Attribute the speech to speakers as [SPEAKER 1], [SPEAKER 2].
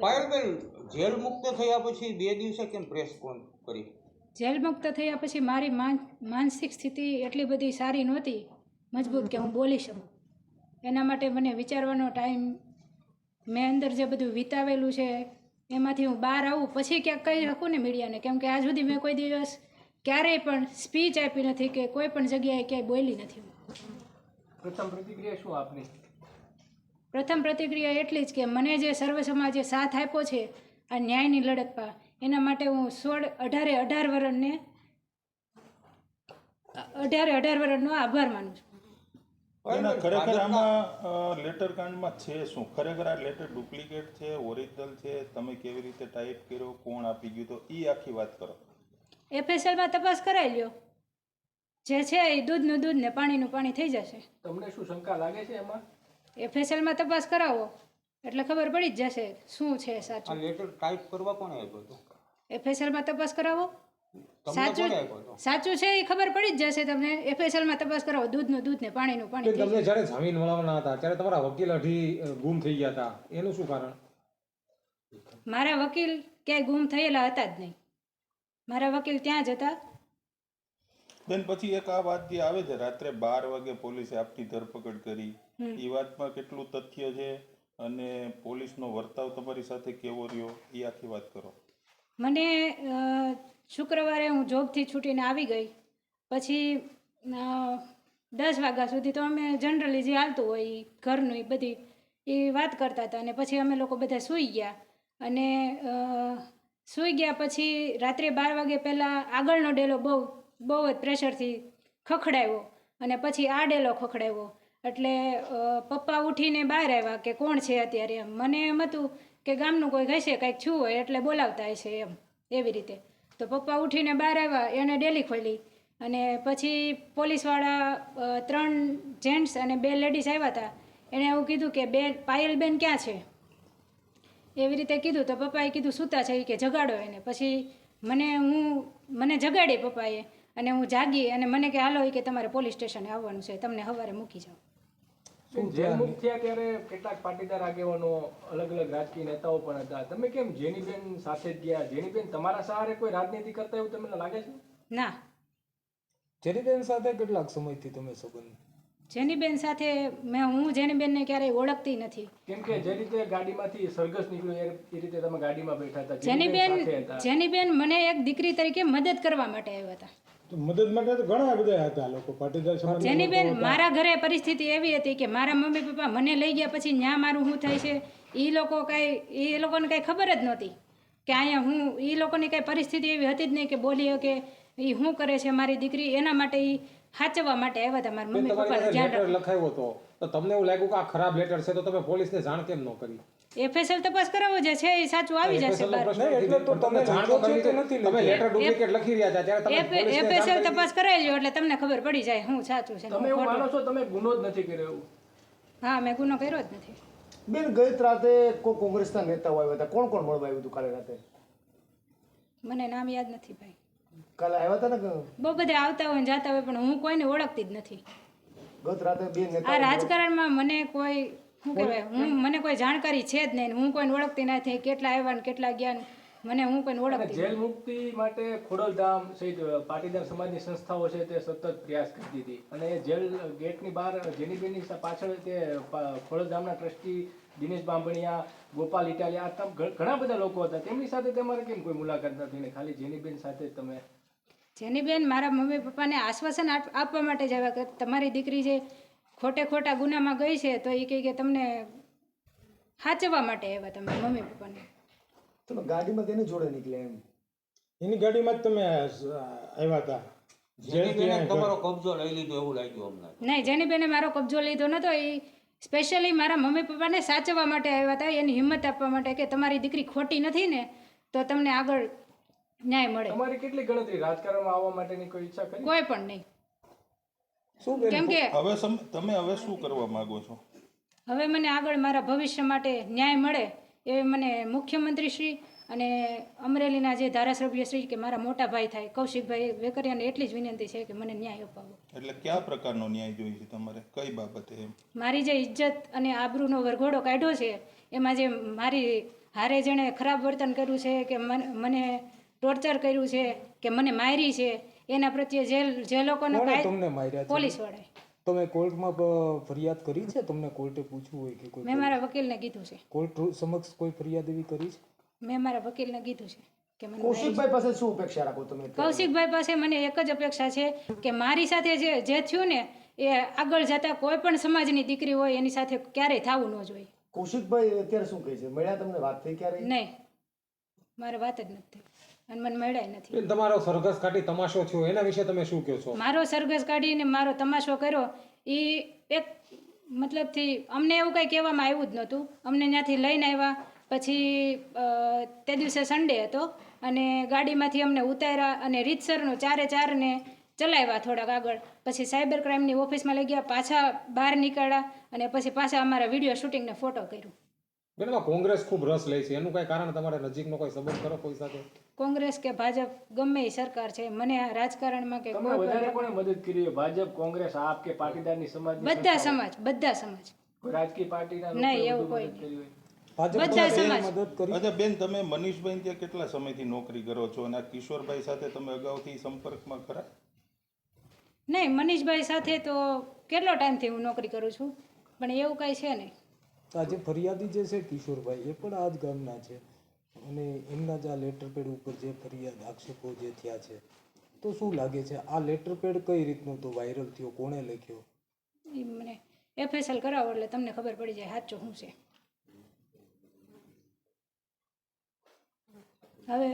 [SPEAKER 1] Payalben jail મુક્ત થયા પછી બે દિવસે કેમ પ્રેસ કોન કરી?
[SPEAKER 2] જેલ મુક્ત થયા પછી મારી માનસિક સ્થિતિ એટલી બધી સારી નહોતી. મજબૂત કે હું બોલી શકું. એના માટે મને વિચારવાનો ટાઈમ મેં અંદર જે બધું વિતાવેલું છે એમાંથી હું બહાર આવું. પછી ક્યાંક કહી શકું ને મીડિયાને. કેમ કે આજ સુધી મેં કોઈ દિવસ ક્યારેય પણ સ્પીચ આપી નથી કે કોઈ પણ જગ્યાએ ક્યાંય બોલી નથી.
[SPEAKER 3] પ્રથમ પ્રતિક્રિયા શું આપની?
[SPEAKER 2] પ્રથમ પ્રતિક્રિયા એટલી જ કે મને જે સર્વ સમાજે સાથ આપ્યો છે આ ન્યાયની લડતમાં એના માટે હું સોળ અઢારે અઢાર વરણને અઢારે અઢાર વરણનો આભાર માનું છું.
[SPEAKER 4] ખરેખર આમાં લેટર કાંડમાં છે શું? ખરેખર આ લેટર ડુપ્લિકેટ છે ઓરિજિનલ છે? તમે કેવી રીતે ટાઈપ કર્યો? કોણ આપી ગયું તો? એ આખી વાત કરો.
[SPEAKER 2] એફએસએલમાં તપાસ કરાવી લ્યો. જે છે એ દૂધનું દૂધ ને પાણીનું પાણી થઈ જશે.
[SPEAKER 3] તમને શું શંકા લાગે છે એમાં?
[SPEAKER 2] એફએસએલમાં તપાસ કરાવો. એટલે ખબર પડી જ જશે શું છે
[SPEAKER 1] આ
[SPEAKER 2] સાચું
[SPEAKER 1] લેટર ટાઈપ કરવા કોણે આપ્યો હતો?
[SPEAKER 2] એફએસએલમાં તપાસ કરાવો. સાચું સાચું છે એ ખબર પડી જ જશે તમને. એફએસએલમાં તપાસ કરાવો. દૂધનું દૂધ ને પાણીનું પાણી
[SPEAKER 5] તમને જ્યારે જામીન મળવાના હતા ત્યારે તમારા વકીલ અઢી ગુમ થઈ ગયા હતા. એનું શું કારણ?
[SPEAKER 2] મારા વકીલ ક્યાંય ગુમ થયેલા હતા જ નહીં. મારા વકીલ ત્યાં જ હતા.
[SPEAKER 4] બેન પછી એક આ વાત જે આવે છે રાત્રે બાર વાગે પોલીસે આપની ધરપકડ કરી. એ વાતમાં કેટલું તથ્ય છે અને પોલીસનો વર્તાવ તમારી સાથે કેવો રહ્યો એ આખી વાત કરો.
[SPEAKER 2] મને શુક્રવારે હું જોબથી છૂટીને આવી ગઈ. પછી દસ વાગ્યા સુધી તો અમે જનરલી જે હાલતું હોય ઘરનું એ બધી એ વાત કરતા હતા અને પછી અમે લોકો બધા સૂઈ ગયા. અને સૂઈ ગયા પછી રાત્રે બાર વાગે પહેલાં આગળનો ડેલો બહુ બહુ જ પ્રેશરથી ખખડાવ્યો અને પછી આ ડેલો ખખડાવ્યો એટલે પપ્પા ઉઠીને બહાર આવ્યા કે કોણ છે અત્યારે એમ. મને એમ હતું કે ગામનું કોઈ હશે કંઈક છું હોય એટલે બોલાવતા હશે એમ, એવી રીતે. તો પપ્પા ઉઠીને બહાર આવ્યા એણે ડેલી ખોલી. અને પછી પોલીસવાળા ત્રણ જેન્ટ્સ અને બે લેડીઝ આવ્યા હતા એણે એવું કીધું કે, બે પાયલબેન ક્યાં છે? એવી રીતે કીધું. તો પપ્પાએ કીધું, સૂતા છે. કે, જગાડો એને. પછી મને, હું, મને જગાડી પપ્પાએ અને હું જાગી અને મને કે, હાલો કે તમારે પોલીસ સ્ટેશને આવવાનું છે. તમને સવારે મૂકી જાઓ
[SPEAKER 3] બેન, થયા ત્યારે કેટલાક પાટીદાર આગેવાનો અલગ અલગ રાજકીય નેતાઓ પણ હતા. તમે કેમ જેનીબેન સાથે જ ગયા? જેનીબેન તમારા સહારે કોઈ રાજનીતિ કરતા એવું તમને લાગે છે?
[SPEAKER 2] ના.
[SPEAKER 5] જેનીબેન સાથે કેટલાક સમયથી તમે સંબંધ?
[SPEAKER 2] જેનીબેન સાથે મેં હું જેનીબેનને ક્યારેય ઓળખતી નથી.
[SPEAKER 3] કેમ કે જે રીતે ગાડીમાંથી સરઘસ નીકળ્યું એ- રીતે તમે ગાડીમાં બેઠા હતા.
[SPEAKER 2] જેનીબેન જેનીબેન મને એક દીકરી તરીકે મદદ કરવા માટે આવ્યા હતા.
[SPEAKER 6] તો મદદ માટે તો ઘણા બધા હતા લોકો પાટીદાર સમાજ
[SPEAKER 2] જેનીબેન મારા ઘરે પરિસ્થિતિ એવી હતી કે મારા મમ્મી પપ્પા મને લઈ ગયા પછી ન્યા મારું શું થાય છે એ લોકો કાંઈ એ લોકોને કાંઈ ખબર જ નહોતી કે અહીંયા હું એ લોકોની કાંઈ પરિસ્થિતિ એવી હતી જ નહીં કે બોલી કે એ શું કરે છે મારી દીકરી એના માટે એ સાચવવા માટે આવ્યા હતા મારા મમ્મી
[SPEAKER 5] પપ્પા લખાયો હતો. તો તમને એવું લાગ્યું કે આ ખરાબ લેટર છે તો તમે પોલીસને જાણ કેમ ન કરી?
[SPEAKER 2] એફએસએલ તપાસ કરાવો જે છે એ સાચું આવી જશે બહાર.
[SPEAKER 6] એટલે તો તમે
[SPEAKER 5] જાણો
[SPEAKER 6] છે કે નથી
[SPEAKER 5] તમે લેટર ડુપ્લિકેટ લખી રહ્યા હતા ત્યારે તમે
[SPEAKER 2] એફએસએલ તપાસ કરાવી લ્યો એટલે તમને ખબર પડી જાય હું સાચું છે
[SPEAKER 3] તમે એવું માનો છો તમે ગુનો જ નથી કર્યો
[SPEAKER 2] હા મેં ગુનો કર્યો જ નથી.
[SPEAKER 7] બેન ગઈ રાતે કોઈ કોંગ્રેસના નેતાઓ આવ્યા હતા. કોણ કોણ મળવા આવ્યું હતું કાલે રાતે?
[SPEAKER 2] મને નામ યાદ નથી ભાઈ.
[SPEAKER 7] કાલે આવ્યા હતા ને
[SPEAKER 2] બહુ બધા આવતા હોય ને જાતા હોય પણ હું કોઈને ઓળખતી જ નથી.
[SPEAKER 7] ગત રાતે બે
[SPEAKER 2] આ રાજકારણમાં મને કોઈ શું કહેવાય? હું મને કોઈ જાણકારી છે જ નહીં હું કોઈને ઓળખતી નથી. કેટલા આવ્યા ને કેટલા ગયા મને હું કોઈને ઓળખતી
[SPEAKER 3] જેલ મુક્તિ માટે ખોડલધામ સહિત પાટીદાર સમાજની સંસ્થાઓ છે તે સતત પ્રયાસ કરતી હતી અને એ જેલ ગેટની બહાર જેનીબેનની સા- પાછળ તે ખોડલધામના ટ્રસ્ટી દિનેશ બાંભણિયા ગોપાલ ઇટાલિયા આ ઘણા બધા લોકો હતા. તેમની સાથે તમારે કેમ કોઈ મુલાકાત નથી ને ખાલી જેનીબેન સાથે તમે?
[SPEAKER 2] જેની બેન મારા મમ્મી પપ્પાને આશ્વાસન આપ- આપવા માટે જ આવ્યા કે તમારી દીકરી જે ખોટે ખોટા ગુનામાં ગઈ છે તો એ કહે કે તમને સાચવવા માટે આવ્યા તમે મમ્મી પપ્પાને.
[SPEAKER 7] તમે ગાડીમાં તેને જોડે નીકળ્યા એમ.
[SPEAKER 6] એની ગાડીમાં જ તમે આવ્યા હતા.
[SPEAKER 1] જેની તમારો કબજો લઈ લીધો એવું લાગ્યું અમને.
[SPEAKER 2] નહીં જેની બેને મારો કબજો લીધો નતો એ સ્પેશિયલી મારા મમ્મી પપ્પાને સાચવવા માટે આવ્યા હતા એની હિંમત આપવા માટે કે તમારી દીકરી ખોટી નથી ને તો તમને આગળ ન્યાય મળે.
[SPEAKER 3] તમારી કેટલી ગણતરી? રાજકારણમાં આવવા માટેની કોઈ ઈચ્છા કરી?
[SPEAKER 2] કોઈ પણ નહીં.
[SPEAKER 5] શું
[SPEAKER 2] કેમ કે
[SPEAKER 4] હવે તમે હવે શું કરવા માંગો છો?
[SPEAKER 2] હવે મને આગળ મારા ભવિષ્ય માટે ન્યાય મળે એ મને મુખ્યમંત્રી શ્રી અને અમરેલીના જે ધારાસભ્ય શ્રી કે મારા મોટા ભાઈ થાય કૌશિકભાઈ વેકરિયાને એટલી જ વિનંતી છે કે મને ન્યાય અપાવો.
[SPEAKER 4] એટલે કયા પ્રકારનો ન્યાય જોઈએ છે તમારે? કઈ બાબતે એમ?
[SPEAKER 2] મારી જે ઇજ્જત અને આબરૂનો વરઘોડો કાઢ્યો છે એમાં જે મારી હારે જેણે ખરાબ વર્તન કર્યું છે કે મને મને ટોર્ચર કર્યું છે કે મને મારી છે એના પ્રત્યે જે જે લોકોને
[SPEAKER 8] તમને માર્યા પોલીસ
[SPEAKER 2] પોલીસવાળાએ
[SPEAKER 8] તમે કોર્ટમાં ફરિયાદ કરી છે? તમને કોર્ટે પૂછવું હોય કે કોઈ
[SPEAKER 2] મેં મારા વકીલને કીધું છે.
[SPEAKER 8] કોર્ટ સમક્ષ કોઈ ફરિયાદ એવી કરી છે?
[SPEAKER 2] મેં મારા વકીલને કીધું છે કે મને
[SPEAKER 7] કૌશિકભાઈ પાસે શું અપેક્ષા રાખો તમે
[SPEAKER 2] કૌશિકભાઈ પાસે મને એક જ અપેક્ષા છે કે મારી સાથે જે જે થયું ને એ આગળ જતા કોઈ પણ સમાજની દીકરી હોય એની સાથે ક્યારેય થવું ન જોઈએ.
[SPEAKER 7] કૌશિકભાઈ અત્યારે શું કહે છે? મળ્યા તમને વાત થઈ ક્યારે
[SPEAKER 2] નહીં. મારે વાત જ નથી. અને મને મળ્યા નથી.
[SPEAKER 5] બેન તમારો સરઘસ કાઢી તમાશો થયો એના વિશે તમે શું કહો છો?
[SPEAKER 2] મારો સરઘસ કાઢીને મારો તમાશો કર્યો એ એક મતલબથી અમને એવું કંઈ કહેવામાં આવ્યું જ નહોતું. અમને ત્યાંથી લઈને આવ્યા પછી તે દિવસે સન્ડે હતો અને ગાડીમાંથી અમને ઉતાર્યા અને રીતસરનું ચારે ચારને ચલાવ્યા થોડાક આગળ. પછી સાયબર ક્રાઇમની ઓફિસમાં લઈ ગયા પાછા બહાર નીકળ્યા અને પછી પાછા અમારા વીડિયો શૂટિંગને ફોટો કર્યું.
[SPEAKER 5] બેન એમાં કોંગ્રેસ ખૂબ રસ લે છે. એનું કઈ કારણ તમારે નજીકનો કોઈ સંબંધ કરો કોઈ સાથે?
[SPEAKER 2] કોંગ્રેસ કે ભાજપ ગમે એ સરકાર છે. મને આ રાજકારણમાં કે
[SPEAKER 3] તમે
[SPEAKER 2] કોઈ
[SPEAKER 3] વધારે કોને મદદ કરી? ભાજપ કોંગ્રેસ આપ કે પાટીદારની સમાજ
[SPEAKER 2] બધા સમાજ બધા સમાજ.
[SPEAKER 3] રાજકીય પાર્ટીના
[SPEAKER 2] નહીં, એવું
[SPEAKER 3] વધુ
[SPEAKER 2] કોઈ
[SPEAKER 3] મદદ કરી હોય?
[SPEAKER 8] ભાજપ
[SPEAKER 2] બધા સમાજ.
[SPEAKER 8] મદદ કરી.
[SPEAKER 4] અચ્છા બેન તમે મનીષભાઈ ત્યાં કેટલા સમયથી નોકરી કરો છો? અને આ કિશોરભાઈ સાથે તમે અગાઉથી સંપર્કમાં ખરા?
[SPEAKER 2] નહીં મનીષભાઈ સાથે તો કેટલો ટાઈમથી હું નોકરી કરું છું? પણ એવું કાંઈ છે નહીં.
[SPEAKER 8] આજે ફરિયાદી જે છે કિશોરભાઈ, એ પણ આ જ ગામના છે. અને એમના જ આ લેટર પેડ ઉપર જે ફરિયાદ, આક્ષેપો જે થયા છે, તો શું લાગે છે? આ લેટર પેડ કઈ રીતનું તો વાયરલ થયો? કોણે લખ્યો?
[SPEAKER 2] એ મને એફએસએલ કરાવો એટલે તમને ખબર પડી જાય સાચું શું છે. હવે